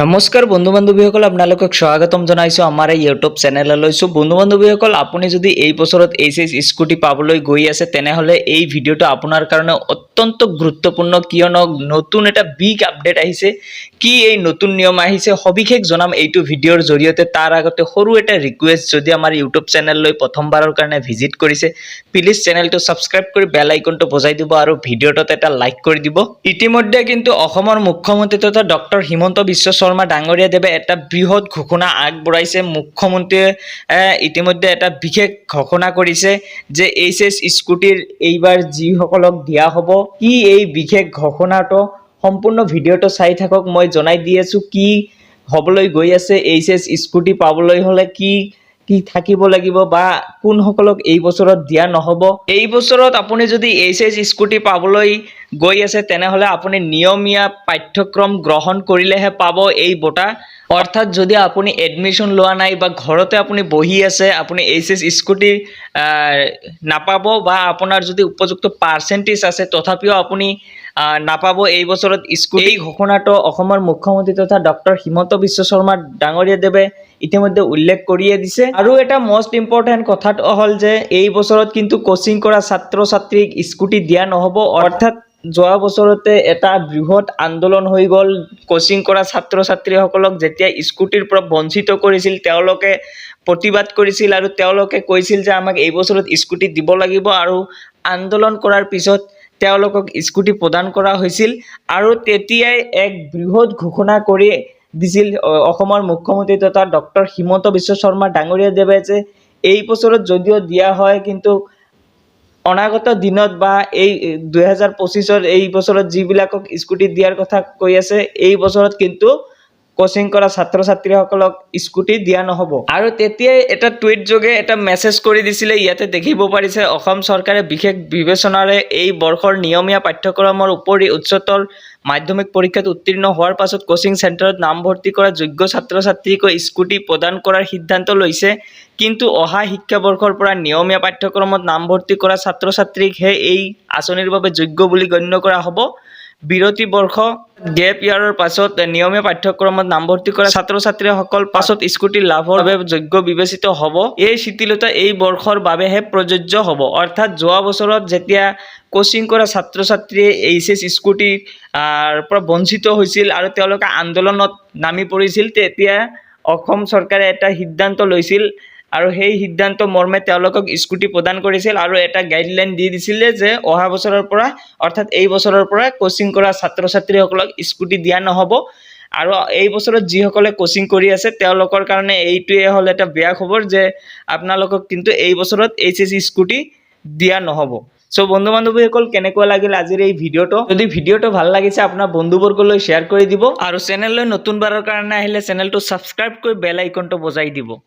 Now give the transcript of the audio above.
নমস্কাৰ বন্ধু বান্ধৱীসকল আপোনালোকক স্বাগতম জনাইছোঁ আমাৰ এই ইউটিউব চেনেললৈ চ' বন্ধু বান্ধৱীসকল আপুনি যদি এই বছৰত এইচ এছ স্কুটি পাবলৈ গৈ আছে, তেনেহ'লে এই ভিডিঅ'টো আপোনাৰ কাৰণে অত্যন্ত গুৰুত্বপূৰ্ণ। কিয়নো নতুন এটা বিগ আপডেট আহিছে। কি এই নতুন নিয়ম আহিছে, সবিশেষ জনাম এইটো ভিডিঅ'ৰ জৰিয়তে। তাৰ আগতে সৰু এটা ৰিকুৱেষ্ট যদি আমাৰ ইউটিউব চেনেললৈ প্ৰথমবাৰৰ কাৰণে ভিজিট কৰিছে প্লিজ চেনেলটো ছাবস্ক্ৰাইব কৰি বেল আইকনটো বজাই দিব আৰু ভিডিঅ'টোত এটা লাইক কৰি দিব। ইতিমধ্যে কিন্তু অসমৰ মুখ্যমন্ত্ৰী তথা ডক্টৰ হিমন্ত বিশ্ব শৰ্মা ডাঙৰীয়াদেৱে এটা বৃহৎ ঘোষণা আগবঢ়াইছে। মুখ্যমন্ত্ৰীয়ে ইতিমধ্যে এটা বিশেষ ঘোষণা কৰিছে যে এইচ এছ স্কুটিৰ এইবাৰ যিসকলক দিয়া হ'ব, কি এই বিশেষ ঘোষণাটো সম্পূৰ্ণ ভিডিঅ'টো চাই থাকক, মই জনাই দি আছোঁ কি হ'বলৈ গৈ আছে। এইচ এছ স্কুটি পাবলৈ হ'লে কি কি থাকিব লাগিব বা কোনসকলক এই বছৰত দিয়া নহ'ব? এই বছৰত আপুনি যদি এইচ এছ স্কুটি পাবলৈ গৈ আছে, তেনেহ'লে আপুনি নিয়মীয়া পাঠ্যক্ৰম গ্ৰহণ কৰিলেহে পাব এই বঁটা। অৰ্থাৎ যদি আপুনি এডমিশ্যন লোৱা নাই বা ঘৰতে আপুনি বহি আছে, আপুনি এইচ এছ স্কুটি নাপাব বা আপোনাৰ যদি উপযুক্ত পাৰ্চেণ্টেজ আছে, তথাপিও আপুনি নাপাব এই বছৰত স্কুল এই ঘোষণাটো অসমৰ মুখ্যমন্ত্ৰী তথা ডক্টৰ হিমন্ত বিশ্ব শৰ্মা ডাঙৰীয়াদেৱে ইতিমধ্যে উল্লেখ কৰিয়ে দিছে। আৰু এটা মষ্ট ইম্পৰ্টেণ্ট কথাটো হ'ল যে এই বছৰত কিন্তু কোচিং কৰা ছাত্ৰ ছাত্ৰীক স্কুটি দিয়া নহ'ব। অৰ্থাৎ যোৱা বছৰতে এটা বৃহৎ আন্দোলন হৈ গ'ল। কোচিং কৰা ছাত্ৰ ছাত্ৰীসকলক যেতিয়া স্কুটিৰ পৰা বঞ্চিত কৰিছিল, তেওঁলোকে প্ৰতিবাদ কৰিছিল আৰু তেওঁলোকে কৈছিল যে আমাক এই বছৰত স্কুটি দিব লাগিব। আৰু আন্দোলন কৰাৰ পিছত তেওঁলোকক স্কুটি প্ৰদান কৰা হৈছিল আৰু তেতিয়াই এক বৃহৎ ঘোষণা কৰি দিছিল অসমৰ মুখ্যমন্ত্ৰী তথা ডক্টৰ হিমন্ত বিশ্ব শৰ্মা ডাঙৰীয়াদেৱে যে এই বছৰত যদিও দিয়া হয়, কিন্তু অনাগত দিনত বা এই দুহেজাৰ পঁচিছৰ এই বছৰত যিবিলাকক স্কুটি দিয়াৰ কথা কৈ আছে, এই বছৰত কিন্তু কোচিং কৰা ছাত্ৰ ছাত্ৰীসকলক স্কুটি দিয়া নহ'ব। আৰু তেতিয়াই এটা টুইট যোগে এটা মেছেজ কৰি দিছিলে, ইয়াতে দেখিব পাৰিছে, অসম চৰকাৰে বিশেষ বিবেচনাৰে এই বৰ্ষৰ নিয়মীয়া পাঠ্যক্ৰমৰ উপৰি উচ্চতৰ মাধ্যমিক পৰীক্ষাত উত্তীৰ্ণ হোৱাৰ পাছত কোচিং চেণ্টাৰত নামভৰ্তি কৰা যোগ্য ছাত্ৰ ছাত্ৰীকৈ স্কুটি প্ৰদান কৰাৰ সিদ্ধান্ত লৈছে। কিন্তু অহা শিক্ষাবৰ্ষৰ পৰা নিয়মীয়া পাঠ্যক্ৰমত নামভৰ্তি কৰা ছাত্ৰ ছাত্ৰীকহে এই আঁচনিৰ বাবে যোগ্য বুলি গণ্য কৰা হ'ব। বিৰতি বৰ্ষ গেপ ইয়াৰৰ পাছত নিয়মীয়া পাঠ্যক্ৰমত নামভৰ্তি কৰা ছাত্ৰ ছাত্ৰীসকল পাছত স্কুটি লাভৰ বাবে যোগ্য বিবেচিত হ'ব। এই শিথিলতা এই বৰ্ষৰ বাবেহে প্ৰযোজ্য হ'ব। অৰ্থাৎ যোৱা বছৰত যেতিয়া কোচিং কৰা ছাত্ৰ ছাত্ৰীয়ে এইচ এছ স্কুটি আহ, পৰা বঞ্চিত হৈছিল আৰু তেওঁলোকে আন্দোলনত নামি পৰিছিল তেতিয়া অসম চৰকাৰে এটা সিদ্ধান্ত লৈছিল আৰু সেই সিদ্ধান্ত মৰ্মে তেওঁলোকক স্কুটি প্ৰদান কৰিছিল আৰু এটা গাইডলাইন দি দিছিলে যে অহা বছৰৰ পৰা, অৰ্থাৎ এই বছৰৰ পৰা কোচিং কৰা ছাত্ৰ ছাত্ৰীসকলক স্কুটি দিয়া নহ'ব। আৰু এই বছৰত যিসকলে কোচিং কৰি আছে, তেওঁলোকৰ কাৰণে এইটোৱে হ'ল এটা বেয়া খবৰ যে আপোনালোকক কিন্তু এই বছৰত এইচ এছ স্কুটি দিয়া নহ'ব। চ' বন্ধু বান্ধৱীসকল কেনেকুৱা লাগিল আজিৰ এই ভিডিঅ'টো? যদি ভিডিঅ'টো ভালো লাগিছে, আপোনাৰ বন্ধুবৰ্গলৈ শ্বেয়াৰ কৰি দিব। আৰু চেনেললৈ নতুনবাৰৰ কাৰণে আহিলে চেনেলটো ছাবস্ক্ৰাইব কৰি বেল আইকনটো বজাই দিব।